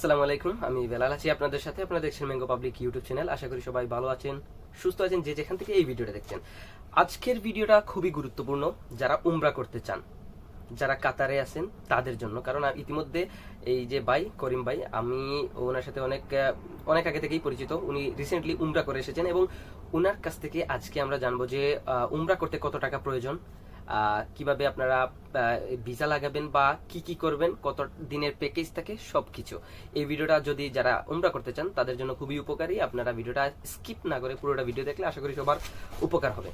আসসালামু আলাইকুম, আমি বেলাল আছি আপনাদের সাথে, আপনারা দেখছেন ম্যাঙ্গো পাবলিক ইউটিউব চ্যানেল আশা করি সবাই ভালো আছেন, সুস্থ আছেন, যে যেখান থেকে এই ভিডিওটা দেখছেন। আজকের ভিডিওটা খুবই গুরুত্বপূর্ণ, যারা উমরা করতে চান, যারা কাতারে আছেন, তাদের জন্য। কারণ ইতিমধ্যে এই যে ভাই, করিম ভাই, আমি ওনার সাথে অনেক অনেক আগে থেকেই পরিচিত। উনি রিসেন্টলি উমরা করে এসেছেন এবং উনার কাছ থেকে আজকে আমরা জানব যে উমরা করতে কত টাকা প্রয়োজন কীভাবে আপনারা ভিসা লাগাবেন বা কি কি করবেন, কত দিনের প্যাকেজ থাকে, সবকিছু। এই ভিডিওটা যদি যারা উমরা করতে চান, তাদের জন্য খুবই উপকারী। আপনারা ভিডিওটা স্কিপ না করে পুরোটা ভিডিও দেখলে আশা করি সবার উপকার হবে।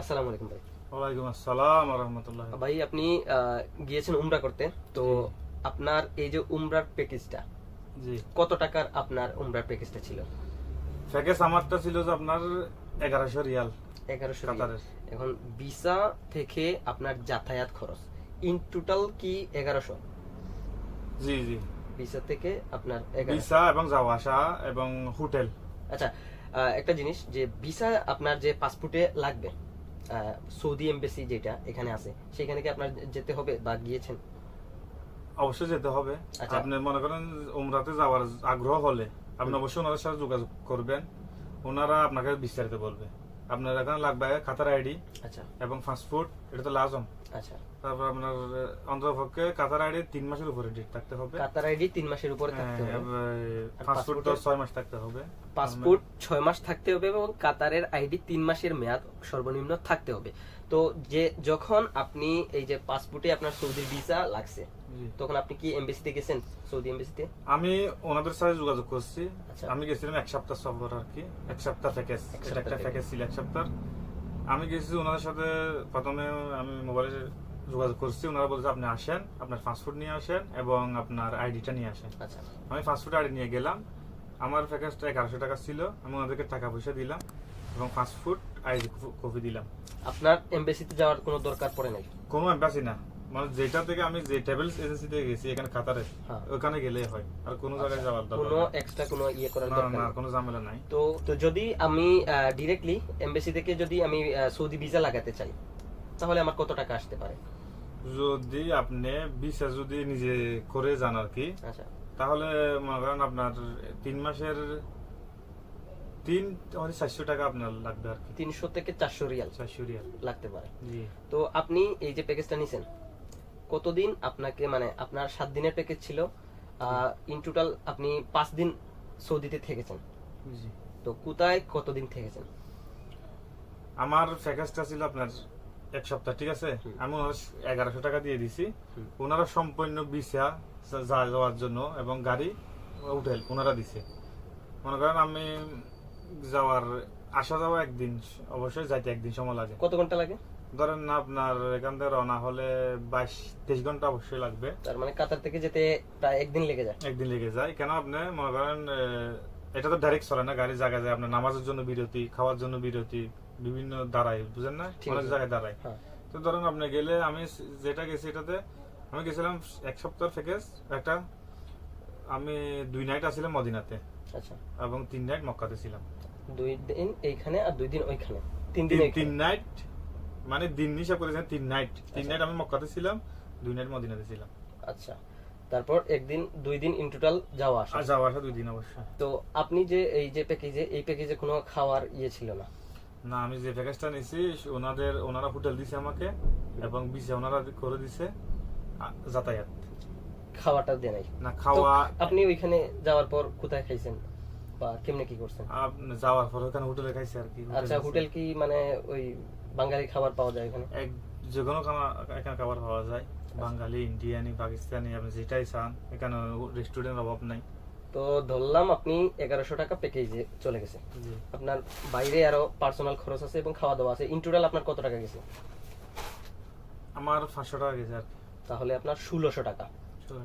আসসালামু আলাইকুম ভাই। ওয়ালাইকুম আসসালাম রহমতুল্লাহ ভাই আপনি আহ, গিয়েছেন উমরা করতে তো আপনার এই যে উমরার প্যাকেজটা জি। কত টাকার আপনার উমরার প্যাকেজটা ছিল? প্যাকেজ আমারটা ছিল যে আপনার এগারোশো রিয়াল এগারোশো কাতারের। এখন ভিসা থেকে আপনার যাতায়াত খরচ। ইন টোটাল কি এগারোশো? জি জি। ভিসা থেকে আপনার ভিসা এবং যাওয়া আসা এবং হোটেল। আচ্ছা একটা জিনিস যে ভিসা আপনার যে পাসপোর্টে লাগবে সৌদি এমবেসি যেটা এখানে আছে সেখানে কি আপনার যেতে হবে বা গিয়েছেন? অবশ্যই যেতে হবে। আচ্ছা। আপনি মনে করেন উমরাতে যাওয়ার আগ্রহ হলে। আপনি অবশ্যই ওনাদের সাথে যোগাযোগ করবেন। ওনারা আপনাকে বিস্তারিত বলবে। আপনার এখানে লাগবে খাতার আইডি আচ্ছা। এবং ফাস্টফুড এটা তো লাজম। আচ্ছা। তারপর আপনার অন্তরপক্ষে কাতার আইডি তিন মাসের উপরে ডেট থাকতে হবে। কাতার আইডি তিন মাসের উপরে হ্যাঁ, থাকতে হবে। ফাস্টফুড তো? ছয় মাস থাকতে হবে। পাসপোর্ট ছয় মাস থাকতে হবে এবং কাতারের আইডি তিন মাসের মেয়াদ সর্বনিম্ন থাকতে হবে। তো যে যখন আপনি এই যে পাসপোর্টে আপনার সৌদির ভিসা লাগছে। তখন আপনি কি এমবেসিতে গেছেন? সৌদি এমবেসিতে আমি ওনাদের সাথে যোগাযোগ করছি। আচ্ছা। আমি গেছিলাম এক সপ্তাহ সফর আর কি। এক সপ্তাহ প্যাকেজ একটা প্যাকেজ ছিল এক সপ্তাহ। আমি গেছি ওনাদের সাথে প্রথমে আমি মোবাইলে যোগাযোগ করছি। ওনারা বলছে আপনি আসেন আপনার পাসপোর্ট নিয়ে আসেন এবং আপনার আইডিটা নিয়ে আসেন। আচ্ছা। আমি পাসপোর্ট আইডি নিয়ে গেলাম। আমার প্যাকেজটা এগারোশো টাকা ছিল। আমি ওনাদেরকে টাকা পয়সা দিলাম এবং পাসপোর্ট আইডি কপি দিলাম। আপনার এমবেসিতে যাওয়ার কোনো দরকার পড়ে নাই? কোনো এম্বাসি না। মানে যেটা থেকে আমি যে ট্রাভেলস গেছি এখানে কাতারে হ্যাঁ। ওখানে গেলেই হয়। আর কোনো জায়গায় যাওয়ার দরকার কোনো এক্সট্রা কোনো ইয়ে করার দরকার না কোনো ঝামেলা নাই। তো তো যদি আমি এমবেসি থেকে যদি আমি সৌদি ভিসা লাগাতে চাই তাহলে আমার কত টাকা আসতে পারে? যদি আপনি ভিসা যদি নিজে করে যান আর কি আচ্ছা। তাহলে মনে করেন আপনার তিন মাসের তিন মানে চারশো টাকা আপনার লাগবে আর কি। তিনশো থেকে চারশো রিয়াল চারশো রিয়াল। লাগতে পারে। জি। তো আপনি এই যে প্যাকেজটা নিছেন কতদিন আপনাকে মানে আপনার সাত দিনের প্যাকেজ ছিল ইন টোটাল আপনি পাঁচ দিন সৌদিতে থেকেছেন। তো কোথায় কতদিন থেকেছেন? আমার প্যাকেজটা ছিল আপনার এক সপ্তাহ ঠিক আছে? আমি এগারোশো টাকা দিয়ে দিছি। ওনারা সম্পূর্ণ ভিসা যা যাওয়ার জন্য এবং গাড়ি হোটেল ওনারা দিছে। মনে করেন আমি যাওয়ার আসা যাওয়া একদিন অবশ্যই যাইতে একদিন সময় লাগে। কত ঘণ্টা লাগে? ধরেন না আপনার এখান থেকে রওনা হলে বাইশ তেইশ ঘণ্টা অবশ্যই লাগবে। তার মানে কাতার থেকে যেতে প্রায় একদিন লেগে যায়। একদিন লেগে যায়। কেন আপনি মনে করেন এটা তো ডাইরেক্ট চলে না গাড়ি জায়গায় যায় আপনার নামাজের জন্য বিরতি খাওয়ার জন্য বিরতি বিভিন্ন দাঁড়ায় বুঝেন না? অনেক জায়গায় দাঁড়ায়। হ্যাঁ। তো ধরেন আপনি গেলে আমি যেটা গেছি এটাতে আমি গেছিলাম এক সপ্তাহ প্যাকেজ একটা আমি দুই নাইট আসছিলাম মদিনাতে আচ্ছা। এবং তিন নাইট মক্কাতে ছিলাম। দুই দিন এইখানে আর দুই দিন ওইখানে। তিন দিন তিন নাইট মানে দিন হিসাব করেছেন তিন নাইট তিন নাইট আমি মক্কাতে ছিলাম দুই নাইট মদিনাতে ছিলাম। আচ্ছা। তারপর একদিন দুই দিন ইন টোটাল যাওয়া আসা। যাওয়া আসা দুই দিন অবশ্যই তো আপনি যে এই যে প্যাকেজে এই প্যাকেজে কোনো খাওয়ার ইয়ে ছিল না? না আমি যে প্যাকেজটা নিছি ওনাদের ওনারা হোটেল দিছে আমাকে এবং বিছে ওনারা করে দিছে যাতায়াত। খাওয়াটা দেয় নাই। না খাওয়া আপনি ওইখানে যাওয়ার পর কোথায় খাইছেন? বা কেমনে কি করছেন? যাওয়ার পর ওখানে হোটেলে খাইছে আর কি। আচ্ছা হোটেল কি মানে ওই বাঙালি খাবার পাওয়া যায় এখানে? এক যে কোনো খানা এখানে খাবার পাওয়া যায়। বাঙালি ইন্ডিয়ানি পাকিস্তানি আপনি যেটাই চান এখানে রেস্টুরেন্ট অভাব নাই। তো ধরলাম আপনি এগারোশো টাকা প্যাকেজে চলে গেছে। আপনার বাইরে আরও পার্সোনাল খরচ আছে এবং খাওয়া দাওয়া আছে। ইন টোটাল আপনার কত টাকা গেছে? আমার পাঁচশো টাকা গেছে আর তাহলে আপনার ষোলোশো টাকা। টাকা।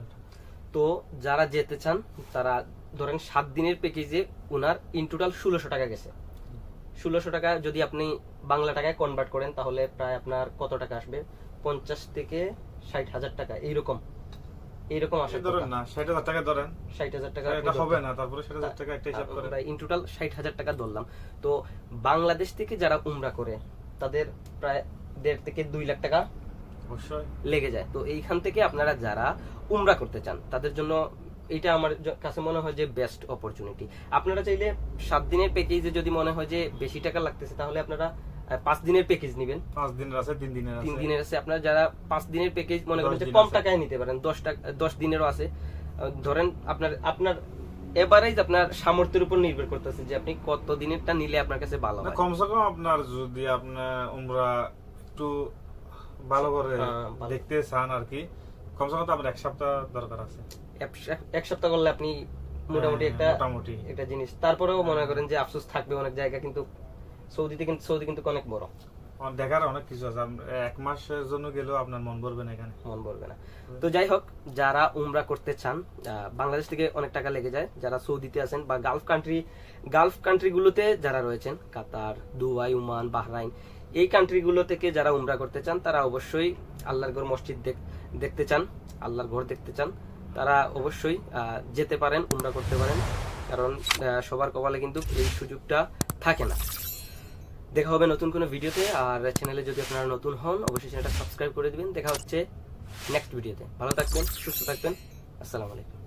তো যারা যেতে চান তারা ধরেন সাত দিনের প্যাকেজে ওনার ইন টোটাল ষোলোশো টাকা গেছে। ষোলোশো টাকা যদি আপনি বাংলা টাকায় কনভার্ট করেন তাহলে প্রায় আপনার কত টাকা আসবে? পঞ্চাশ থেকে ষাট হাজার টাকা এইরকম। এইরকম আসার ধরেন না ষাট হাজার টাকা ধরেন। ষাট হাজার টাকা এটা হবে না তারপরে ষাট হাজার টাকা একটা হিসাব করে ইন টোটাল ষাট হাজার টাকা ধরলাম। তো বাংলাদেশ থেকে যারা উমরা করে তাদের প্রায় দেড় থেকে দুই লাখ টাকা লেগে যায়। তো এইখান থেকে আপনারা যারা উমরা করতে চান তাদের জন্য এটা আমার কাছে মনে হয় যে বেস্ট অপরচুনিটি আপনারা চাইলে সাত দিনের প্যাকেজে যদি মনে হয় যে বেশি টাকা লাগতেছে তাহলে আপনারা পাঁচ দিনের প্যাকেজ নেবেন। পাঁচ দিনের আছে তিন দিনের তিন দিনের আছে। আপনারা যারা পাঁচ দিনের প্যাকেজ মনে করেন কম টাকায় নিতে পারেন দশ টাকা দশ দিনেরও আছে। ধরেন আপনার আপনার এভারেজ আপনার সামর্থ্যের উপর নির্ভর করতেছে যে আপনি কত দিনেরটা নিলে আপনার কাছে ভালো হয়। কমসে কম আপনার যদি আপনার উমরা একটু ভালো করে হ্যাঁ, দেখতে চান আর কি কমসে কম তো আপনার এক সপ্তাহ দরকার আছে। এক- সপ্তাহ করলে আপনি মোটামুটি হ্যাঁ, একটা মোটামুটি। একটা জিনিস। তারপরেও মনে করেন যে আফসোস থাকবে অনেক জায়গা কিন্তু সৌদিতে কিন্তু সৌদি কিন্তু অনেক বড়। আমার দেখার অনেক কিছু আছে। এক মাসের জন্য গেলেও আপনার মন ভরবে না এখানে। মন বলবে না। তো যাই হোক যারা উমরা করতে চান বাংলাদেশ থেকে অনেক টাকা লেগে যায়। যারা সৌদিতে আছেন বা গালফ কান্ট্রি গালফ কান্ট্রিগুলোতে যারা রয়েছেন কাতার দুবাই ওমান বাহরাইন এই কান্ট্রিগুলো থেকে যারা উমরা করতে চান তারা অবশ্যই আল্লাহর ঘর মসজিদ দেখ- দেখতে চান আল্লাহর ঘর দেখতে চান। তারা অবশ্যই আহ, যেতে পারেন উমরা করতে পারেন। কারণ সবার কপালে কিন্তু এই সুযোগটা থাকে না। দেখা হবে নতুন কোনো ভিডিওতে, আর চ্যানেলে যদি আপনারা নতুন হন, অবশ্যই চ্যানেলটা সাবস্ক্রাইব করে দেবেন। দেখা হচ্ছে নেক্সট ভিডিওতে ভালো থাকবেন, সুস্থ থাকবেন। আসসালামু আলাইকুম।